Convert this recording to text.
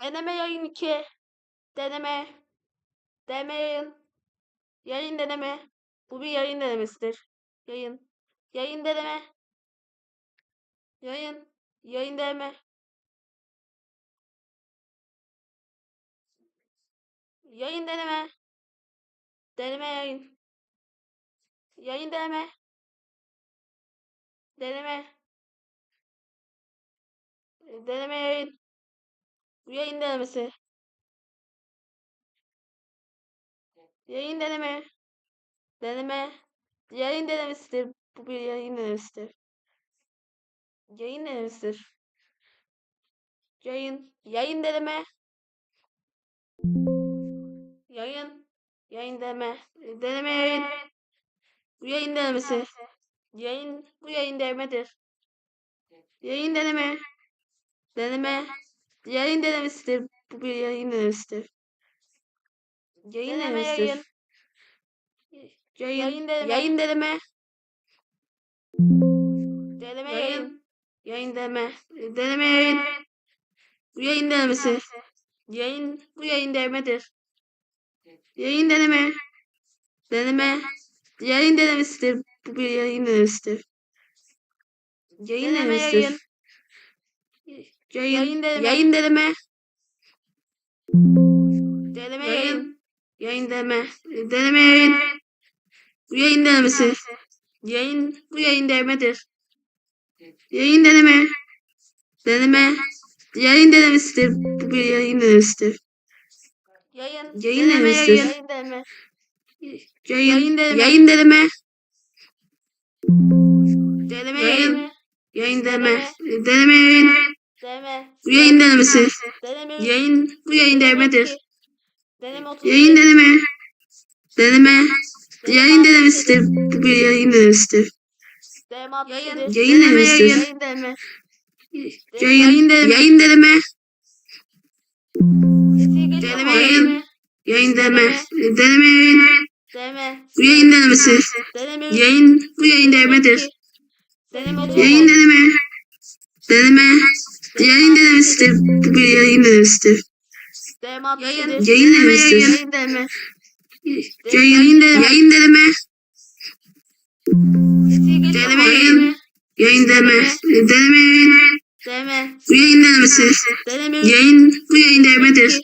Deneme yayın 2. Deneme. Deneme yayın. Yayın deneme. Bu bir yayın denemesidir. Yayın. Yayın deneme. Yayın. Yayın deneme. Yayın deneme. Deneme yayın. Yayın deneme. Deneme. Deneme yayın. Yayın denemesi. Yayın deneme. Deneme. Yayın denemesidir. Bu bir yayın denemesidir. Yayın denemesidir. Yayın. Yayın deneme. Yayın. Yayın deneme. Deneme yayın. Bu yayın denemesi. Yayın. Bu yayın denemedir. Yayın deneme. Deneme. Yayın denemesidir. Bu bir yayın denemesidir. Yayın Deneme denemesidir. yayın. Yayın. Yayın deneme. Yayın deneme. Deneme Yayın. yayın. Yayın deneme. Deneme yayın. Bu yayın denemesi. Yayın. Bu yayın denemedir. Yayın deneme. Deneme. Yayın denemesidir. Bu bir yayın denemesidir. Yayın Deneme denemesidir. yayın. Yayın. Yayın deneme. Yayın deneme. Deneme Yayın. yayın. Deneme. Deneme yayın. Bu yayın denemesi. Yayın. Bu yayın denemedir. Yayın deneme. Deneme. Yayın denemesidir. Bu bir yayın denemesidir. Yayın. Yayın Deneme denemesidir. yayın. Deneme. Yayın. Yayın deneme. Yayın deneme. Deneme yayın. Yayın deneme. Deneme yayın. Deneme. Yayın denemesi. Deneme. Yayın. Bu yayın denemedir. Deneme 30. Yayın deneme. Deneme. Yayın denemesidir. Bu bir yayın denemesidir. Deneme 67. Yayın Deneme denemesidir. yayın. Yayın deneme. Yayın. Yayın deneme. Geliyor Deneme mu? yayın. Yayın deneme. Deneme yayın. Deneme. Bu yayın denemesi. Deneme. Yayın. Bu yayın denemedir. Deneme 30. Yayın deneme. Deneme. Yayın denemesidir. Bu bir yayın denemesidir. Deneme 67. Yayın. Yayın denemesidir. Yayın deneme. Yayın. Yayın deneme. Sesi geliyor Deneme yayın. Yayın deneme. Deneme yayın. Deneme. Bu yayın denemesi. Deneme. Yayın. Bu yayın denemedir.